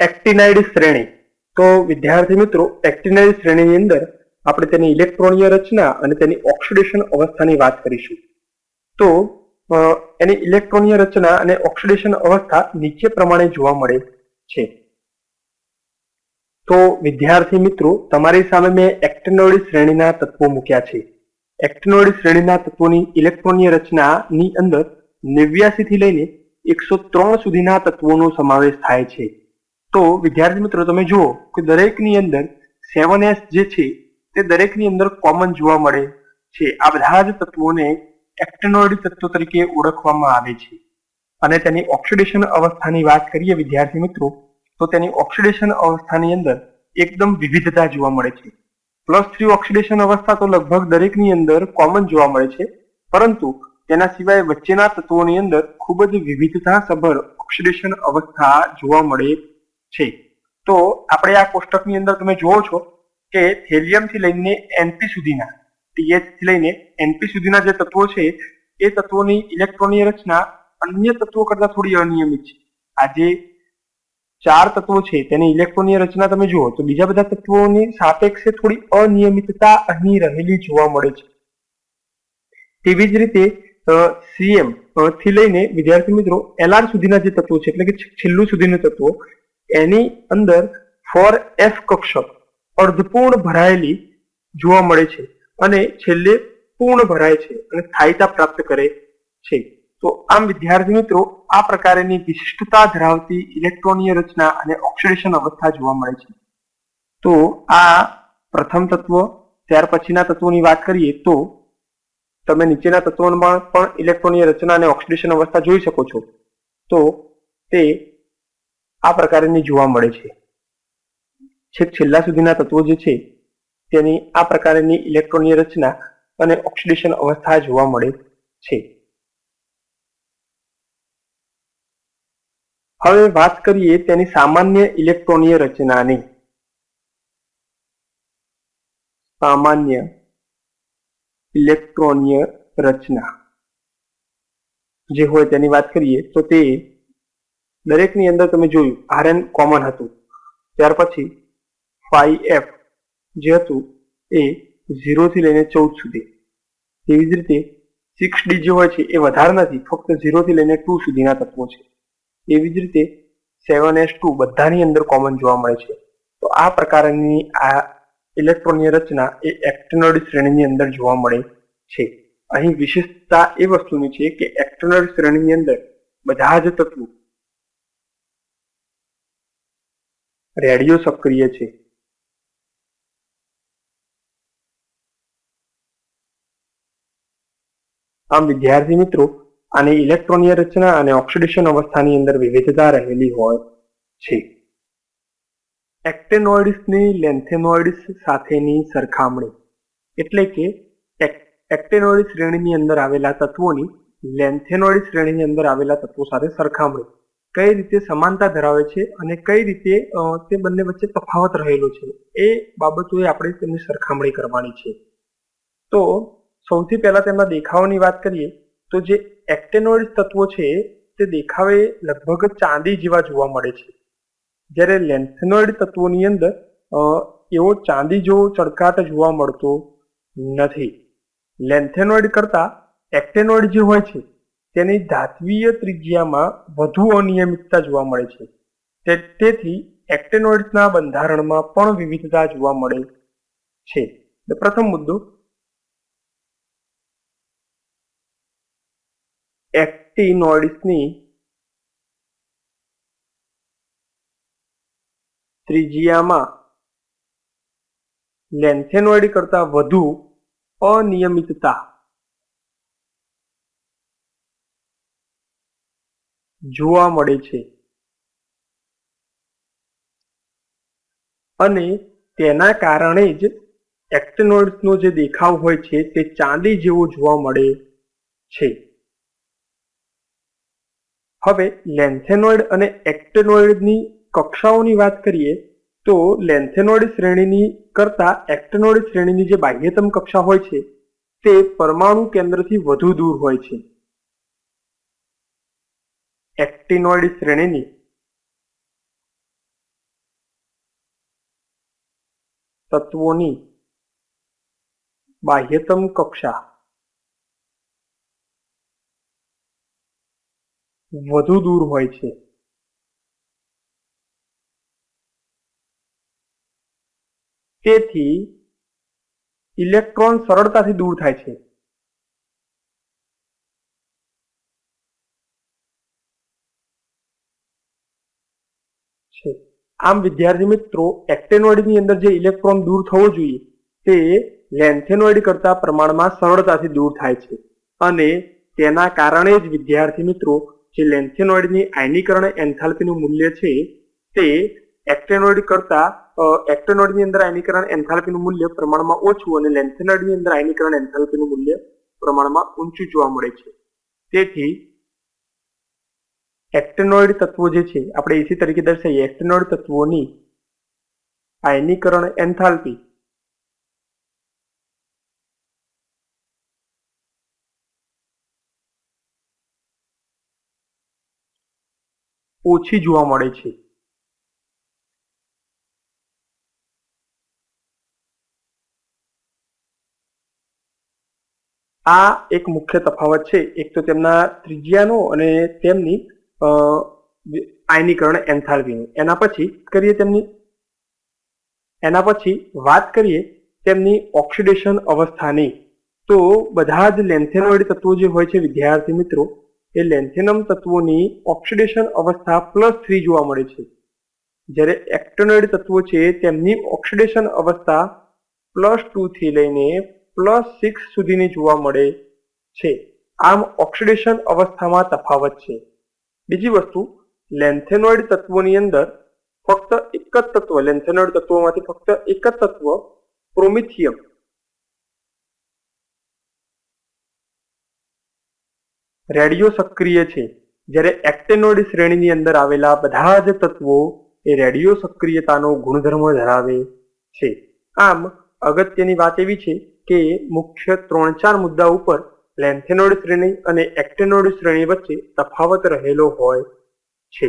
એક્ટિનાઇડ શ્રેણી. તો વિદ્યાર્થી મિત્રો, એક્ટિનાઇડ શ્રેણીની અંદર આપણે તેની ઇલેક્ટ્રોનીય રચના અને તેની ઓક્સિડેશન અવસ્થાની વાત કરીશું. તો એની ઇલેક્ટ્રોનીય રચના અને ઓક્સિડેશન અવસ્થા નીચે પ્રમાણે જોવા મળે છે. તો વિદ્યાર્થી મિત્રો, તમારી સામે મેં એક્ટિનોઇડ શ્રેણીના તત્વો મૂક્યા છે. એક્ટિનોઇડ શ્રેણીના તત્વોની ઇલેક્ટ્રોનીય રચનાની અંદર નેવ્યાસી થી લઈને એકસો ત્રણ સુધીના તત્વોનો સમાવેશ થાય છે. તો વિદ્યાર્થી મિત્રો તમે જુઓ કે દરેકની અંદર સેવન એસ જે છે, તે દરેકની અંદર કોમન જોવા મળે છે. આ બધા જ તત્વોને એક્ટેનોઇડ તત્વો તરીકે ઓળખવામાં આવે છે. અને તેની ઓક્સિડેશન અવસ્થાની વાત કરીએ વિદ્યાર્થી મિત્રો, તો તેની ઓક્સિડેશન અવસ્થાની અંદર એકદમ વિવિધતા જોવા મળે છે. પ્લસ થ્રી ઓક્સિડેશન અવસ્થા તો લગભગ દરેકની અંદર કોમન જોવા મળે છે. પરંતુ તેના સિવાય વચ્ચેના તત્વોની અંદર ખૂબ જ વિવિધતા સભર ઓક્સિડેશન અવસ્થા જોવા મળે છે. તો આપણે આ કોષ્ટકની અંદર તમે જુઓ છો કે થી લઈને એનપી સુધીના ટીએચથી લઈને એનપી સુધીના જે તત્વો છે, એ તત્વોની ઇલેક્ટ્રોનીય રચના અન્ય તત્વો કરતા થોડી અનિયમિત છે. આ જે ચાર તત્વો છે, તેની ઇલેક્ટ્રોનિક રચના તમે જુઓ, તો બીજા બધા તત્વોની સાપેક્ષે થોડી અનિયમિતતા અહીં રહેલી જોવા મળે છે. તેવી જ રીતે સીએમથી લઈને, વિદ્યાર્થી મિત્રો એલઆર સુધીના જે તત્વો છે, એટલે કે છેલ્લું સુધીના તત્વો એની અંદર ફોર એફ કક્ષક અર્ધપૂર્ણ ભરાયેલી જોવા મળે છે અને છેલ્લે પૂર્ણ ભરાય છે અને સ્થાયીતા પ્રાપ્ત કરે છે. તો આમ વિદ્યાર્થી મિત્રો, આ પ્રકારની વિશિષ્ટતા ધરાવતી ઇલેક્ટ્રોનીય રચના અને ઓક્સિડેશન અવસ્થા જોવા મળે છે. તો આ પ્રથમ તત્વ, ત્યાર પછીના તત્વોની વાત કરીએ તો તમે નીચેના તત્વોમાં પણ ઇલેક્ટ્રોનીય રચના અને ઓક્સિડેશન અવસ્થા જોઈ શકો છો. તો તે આ પ્રકારની જોવા મળે છે. છેક છેલ્લા સુધીના તત્વો જે છે, તેની આ પ્રકારની ઇલેક્ટ્રોનની રચના અને ઓક્સિડેશન અવસ્થા જોવા મળે છે. હવે વાત કરીએ તેની સામાન્ય ઇલેક્ટ્રોનીય રચનાની. સામાન્ય ઇલેક્ટ્રોનીય રચના. જે હોય તેની વાત કરીએ તો તે દરેકની અંદર તમે જોયું આરએન કોમન હતું. ત્યાર પછી ફાઈ એફ જે હતું એ ઝીરોથી લઈને ચૌદ સુધી. તેવી જ રીતે સિક્સ ડી જે હોય છે એ વધારે નથી, ફક્ત ઝીરોથી લઈને ટુ સુધીના તત્વો છે. એવી જ રીતે સેવન એસ ટુ બધાની અંદર કોમન જોવા મળે છે. તો આ પ્રકારની આ ઇલેક્ટ્રોનની રચના એ એક્ટનોડ શ્રેણીની અંદર જોવા મળે છે. અહીં વિશેષતા એ વસ્તુની છે કે એક્ટનોડ શ્રેણીની અંદર બધા જ તત્વો રેડિયો સક્રિય છે. આમ વિદ્યાર્થી મિત્રો, આની ઇલેક્ટ્રોનીય રચના અને ઓક્સિડેશન અવસ્થાની અંદર વિવિધતા રહેલી હોય છે. એક્ટેનોઇડ્સની લેન્થેનોઇડ્સ સાથેની સરખામણી એટલે કે એક્ટેનોઇડ શ્રેણીની અંદર આવેલા તત્વોની લેન્થેનોઇડ શ્રેણીની અંદર આવેલા તત્વો સાથે સરખામણી. કઈ રીતે સમાનતા ધરાવે છે અને કઈ રીતે તે બંને વચ્ચે તફાવત રહેલો છે. એ બાબતોએ આપણે તેમની સરખામણી કરવાની છે. તો, સૌથી પહેલા તેમના દેખાવની વાત કરીએ, તો જે એક્ટેનોઇડ તત્વો છે, તે દેખાવે લગભગ ચાંદી જેવા જોવા મળે છે. જ્યારે લેન્થેનોઇડ તત્વોની અંદર એવો ચાંદી જેવો ચળકાટ જોવા મળતો નથી. લેન્થેનોઇડ કરતા એક્ટેનોઇડ જે હોય છે તેની ધાત્વીય ત્રિજ્યામાં વધુ અનિયમિતતા જોવા મળે છે. તેથી એક્ટેનોઇડ્સના બંધારણમાં પણ વિવિધતા જોવા મળે છે. પ્રથમ મુદ્દો. એક્ટિનોઇડ્સની ત્રિજ્યામાં લેન્થેનોઇડ કરતા વધુ અનિયમિતતા જોવા મળે છે. અને તેના કારણે જ એક્ટનોઇડ્સનો જે દેખાવ હોય છે તે ચાંદી જેવો જોવા મળે છે. હવે લેન્થેનોઇડ અને એક્ટેનોઇડની કક્ષાઓની વાત કરીએ તો લેન્થેનોઇડ શ્રેણીની કરતા એક્ટેનોઇડ શ્રેણીની જે બાહ્યતમ કક્ષા હોય છે તે પરમાણુ કેન્દ્રથી વધુ દૂર હોય છે. એક્ટિનોઇડ શ્રેણીની તત્વોની બાહ્યતમ કક્ષા વધુ દૂર હોય છે. તેથી ઇલેક્ટ્રોન સરળતાથી દૂર થાય છે. છે. આમ વિદ્યાર્થી મિત્રો, એક્ટેનોઇડની અંદર જે ઇલેક્ટ્રોન દૂર થવો જોઈએ, તે લેન્થેનોઇડ કરતા પ્રમાણમાં સરળતાથી દૂર થાય છે. અને તેના કારણે જ વિદ્યાર્થી મિત્રો, જે લેન્થેનોઇડની આયનીકરણ એન્થાલ્પીનું મૂલ્ય છે, તે એક્ટેનોઇડ કરતા એક્ટેનોઇડની અંદર આયનીકરણ એન્થાલ્પીનું મૂલ્ય પ્રમાણમાં ઓછું અને લેન્થેનોઇડની અંદર આયનીકરણ એન્થાલ્પીનું મૂલ્ય પ્રમાણમાં ઊંચું જોવા મળે છે. તેથી એક્ટેનોઇડ તત્વો જે છે, આપણે એસી તરીકે દર્શાવીએ, એક્ટેનોઇડ તત્વોની આયનીકરણ એન્થાલ્પી. ઓછી જોવા મળે છે. આ એક મુખ્ય તફાવત છે. એક તો તેમના ત્રિજ્યાનો અને તેમની આયનીકરણ એન્થાલ્પીનું એના પછી કરીએ તેમની, એના પછી વાત કરીએ તેમની ઓક્સિડેશન અવસ્થાની. તો બધા જ લેન્થેનોઇડ તત્વો જે હોય છે, વિદ્યાર્થી મિત્રો, એ લેન્થેનમ તત્વોની ઓક્સિડેશન અવસ્થા પ્લસ થ્રી જોવા મળે છે. જ્યારે એક્ટોનોઇડ તત્વો છે, તેમની ઓક્સિડેશન અવસ્થા પ્લસ ટુથી લઈને પ્લસ સિક્સ સુધીની જોવા મળે છે. આમ ઓક્સિડેશન અવસ્થામાં તફાવત છે. બીજી વસ્તુ, લેન્થેનોઇડ તત્વોની અંદર ફક્ત એક જ તત્વ, લેન્થેનોઇડ તત્વોમાંથી ફક્ત એક જ તત્વ પ્રોમિથિયમ. રેડિયો સક્રિય છે. જ્યારે એક્ટેનોઇડ શ્રેણીની અંદર આવેલા બધા જ તત્વો એ રેડિયો સક્રિયતાનો ગુણધર્મ ધરાવે છે. આમ, અગત્યની વાત એવી છે કે મુખ્ય ત્રણ ચાર મુદ્દા ઉપર લેન્થેનોઇડ શ્રેણી અને એક્ટેનોડ શ્રેણી વચ્ચે તફાવત રહેલો હોય છે.